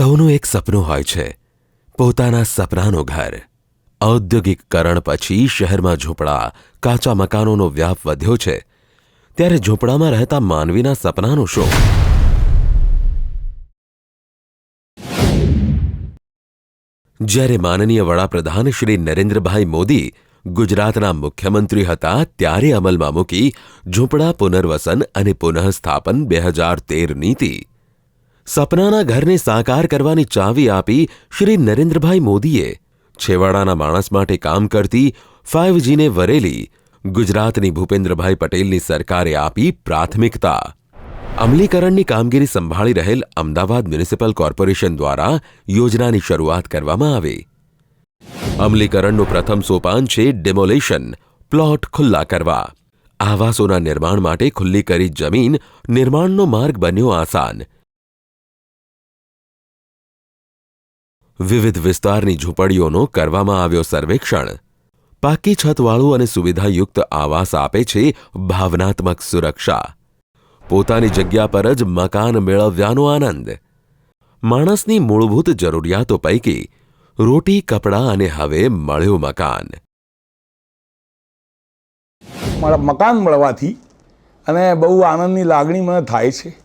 સૌનું એક સપનું હોય છે. પોતાના સપનાનું ઘર. ઔદ્યોગિકકરણ પછી શહેરમાં ઝૂંપડા, કાચા મકાનોનો વ્યાપ વધ્યો છે. ત્યારે ઝૂંપડામાં રહેતા માનવીના સપનાનું શું? જ્યારે માનનીય વડાપ્રધાન શ્રી નરેન્દ્રભાઈ મોદી ગુજરાતના મુખ્યમંત્રી હતા, ત્યારે અમલમાં મૂકી ઝૂંપડા પુનર્વસન અને પુનઃસ્થાપન બે હજાર તેર નીતિ સપનાના ઘરને સાકાર કરવાની ચાવી આપી શ્રી નરેન્દ્રભાઈ મોદીએ છેવાડાના માણસ માટે કામ કરતી ફાઇવજીને વરેલી ગુજરાતની ભૂપેન્દ્રભાઈ પટેલની સરકારે આપી પ્રાથમિકતા. અમલીકરણની કામગીરી સંભાળી રહેલ અમદાવાદ મ્યુનિસિપલ કોર્પોરેશન દ્વારા યોજનાની શરૂઆત કરવામાં આવી. અમલીકરણનું પ્રથમ સોપાન છે ડેમોલેશન, પ્લોટ ખુલ્લા કરવા. આવાસોના નિર્માણ માટે ખુલ્લી કરી જમીન નિર્માણનો માર્ગ બન્યો આસાન. વિવિધ વિસ્તારની ઝૂંપડીઓનો કરવામાં આવ્યો સર્વેક્ષણ. પાકી છતવાળું અને સુવિધાયુક્ત આવાસ આપે છે ભાવનાત્મક સુરક્ષા. પોતાની જગ્યા પર જ મકાન મેળવ્યાનો આનંદ. માણસની મૂળભૂત જરૂરિયાતો પૈકી રોટી, કપડાં અને હવે મળ્યું મકાન. મારા મકાન મળવાથી અને બહુ આનંદની લાગણી મને થાય છે.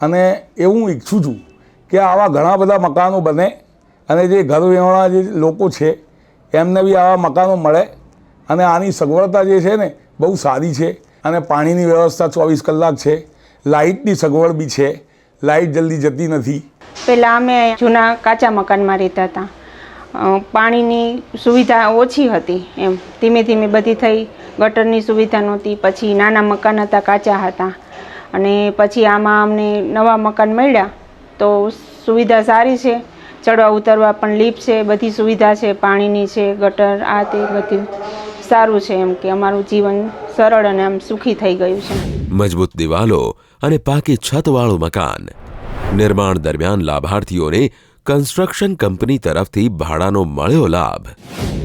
અને એવું ઈચ્છું છું કે આવા ઘણા બધા મકાનો બને અને જે ઘર વિહોણા જે લોકો છે, એમને બી આવા મકાનો મળે અને આની સગવડતા જે છે ને બહુ સારી છે અને પાણીની વ્યવસ્થા ચોવીસ કલાક છે, લાઇટની સગવડ બી છે, લાઇટ જલ્દી જતી નથી. પહેલાં અમે જૂના કાચા મકાનમાં રહેતા હતા. પાણીની સુવિધા ઓછી હતી એમ. ધીમે ધીમે બધી થઈ, ગટરની સુવિધા નહોતી, પછી નાના મકાન હતા, કાચા હતા. અને પછી આમાં અમને નવા મકાન મળ્યા, તો સુવિધા સારી છે. ચડવા ઉતરવા પણ લીફ્ટ છે, બધી સુવિધા છે, પાણીની છે, ગટર, આ તે બધું સારું છે એમ કે અમારું જીવન સરળ અને આમ સુખી થઈ ગયું છે. મજબૂત દિવાલો અને પાકી છતવાળું મકાન. નિર્માણ દરમિયાન લાભાર્થીઓને કન્સ્ટ્રક્શન કંપની તરફથી ભાડાનો મળ્યો લાભ.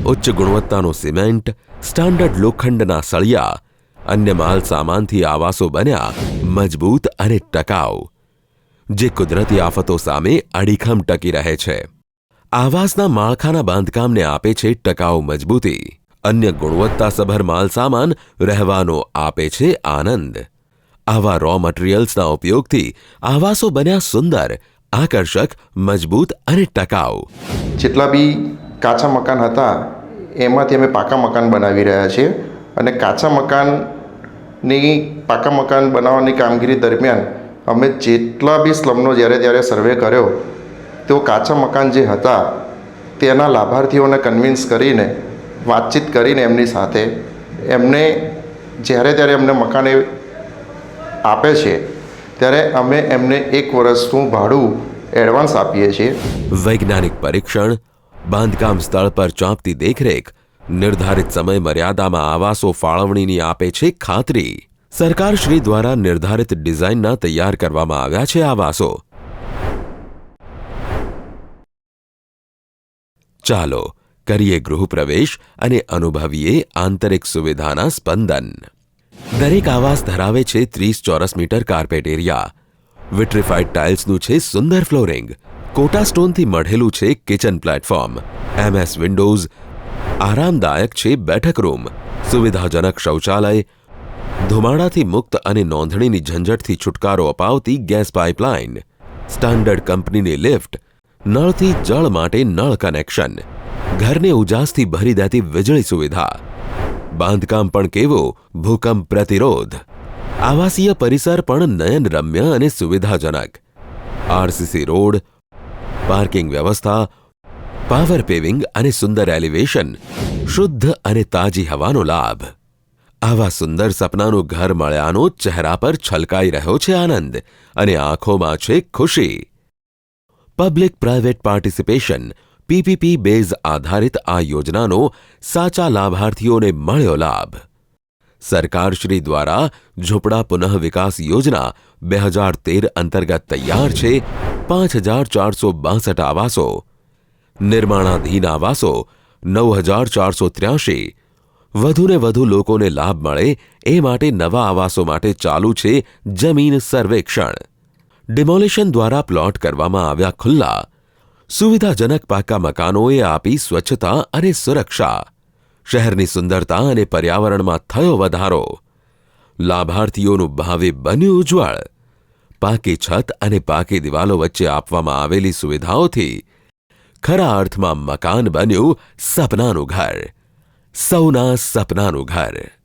ઉચ્ચ ગુણવત્તાનો સિમેન્ટ, સ્ટાન્ડર્ડ લોખંડના સળિયા, અન્ય માલ સામાનથી આવાસો બન્યા, મજબૂત અને ટકાઉ. જે કુદરતી આફતો સામે અડીખમ ટકી રહે છે. આવાસના માળખાના બાંધકામને આપે છે ટકાઉ મજબૂતી. અન્ય ગુણવત્તાસભર માલસામાન રહેવાનો આપે છે આનંદ. આવા રો મટીરિયલ્સના ઉપયોગથી આવાસો બન્યા સુંદર, આકર્ષક, મજબૂત અને ટકાઉ. જેટલા બી કાચા મકાન હતા, એમાંથી અમે પાકા મકાન બનાવી રહ્યા છીએ અને કાચા મકાનની પાકા મકાન બનાવવાની કામગીરી દરમિયાન અમે જેટલા બી સ્લમનો જ્યારે ત્યારે સર્વે કર્યો તો કાચા મકાન જે હતા, તેના લાભાર્થીઓને કન્વિન્સ કરીને, વાતચીત કરીને એમની સાથે, એમને જ્યારે ત્યારે એમને મકાન આપે છે, ત્યારે અમે એમને એક વર્ષનું ભાડું એડવાન્સ આપીએ છીએ. વૈજ્ઞાનિક પરીક્ષણ, બાંધકામ સ્થળ પર ચાંપતી દેખરેખ, નિર્ધારિત સમય મર્યાદામાં આવાસો ફાળવણીની આપે છે ખાતરી. સરકાર શ્રી દ્વારા નિર્ધારિત ડિઝાઇનના તૈયાર કરવામાં આવ્યા છે આવાસો ચાલો કરીએ ગૃહપ્રવેશ અને અનુભવીએ આંતરિક સુવિધાના સ્પંદન. દરેક આવાસ ધરાવે છે ત્રીસ ચોરસ મીટર કાર્પેટ એરિયા. વિટ્રિફાઈડ ટાઇલ્સનું છે સુંદર ફ્લોરિંગ. કોટા સ્ટોનથી મઢેલું છે કિચન પ્લેટફોર્મ. એમએસ વિન્ડોઝ આરામદાયક છે બેઠક રૂમ. સુવિધાજનક શૌચાલય ધુમાડાથી મુક્ત અને નોંધણીની ઝંઝટથી છુટકારો અપાવતી ગેસ પાઇપલાઇન. સ્ટાન્ડર્ડ કંપનીની લિફ્ટ. નળથી જળ માટે નળ કનેક્શન. ઘરને ઉજાસથી ભરી દેતી વીજળી સુવિધા. બાંધકામ પણ કેવો? ભૂકંપ પ્રતિરોધ. આવાસીય પરિસર પણ નયનરમ્ય અને સુવિધાજનક. RCC road. પાર્કિંગ વ્યવસ્થા. પાવર પેવિંગ અને સુંદર એલિવેશન. શુદ્ધ અને તાજી હવાનો લાભ. આવા સુંદર સપનાનું ઘર મળ્યાનો ચહેરા પર છલકાઈ રહ્યો છે આનંદ અને આંખોમાં છે ખુશી. Public private participation PPP base આધારિત આ યોજનાનો સાચા લાભાર્થીઓને મળ્યો લાભ. સરકારશ્રી દ્વારા ઝૂંપડા પુનઃ વિકાસ યોજના બે હજાર તેર અંતર્ગત તૈયાર છે પાંચ હજાર ચારસો બાસઠ આવાસો. નિર્માણાધીન આવાસો નવ હજાર ચારસો ત્ર્યાસી વધુને વધુ લોકોને લાભ મળે એ માટે નવા આવાસો માટે ચાલુ છે જમીન સર્વેક્ષણ. ડિમોલિશન દ્વારા પ્લોટ કરવામાં આવ્યા ખુલ્લા. સુવિધાજનક પાકા મકાનોએ આપી સ્વચ્છતા અને સુરક્ષા. શહેરની સુંદરતા અને પર્યાવરણમાં થયો વધારો. લાભાર્થીઓનું ભાવિ બન્યું ઉજ્જવળ. પાકી છત અને પાકી દિવાલો વચ્ચે આપવામાં આવેલી સુવિધાઓથી ખરા અર્થમાં મકાન બન્યું સપનાનું ઘર. સૌના સપનાનું ઘર.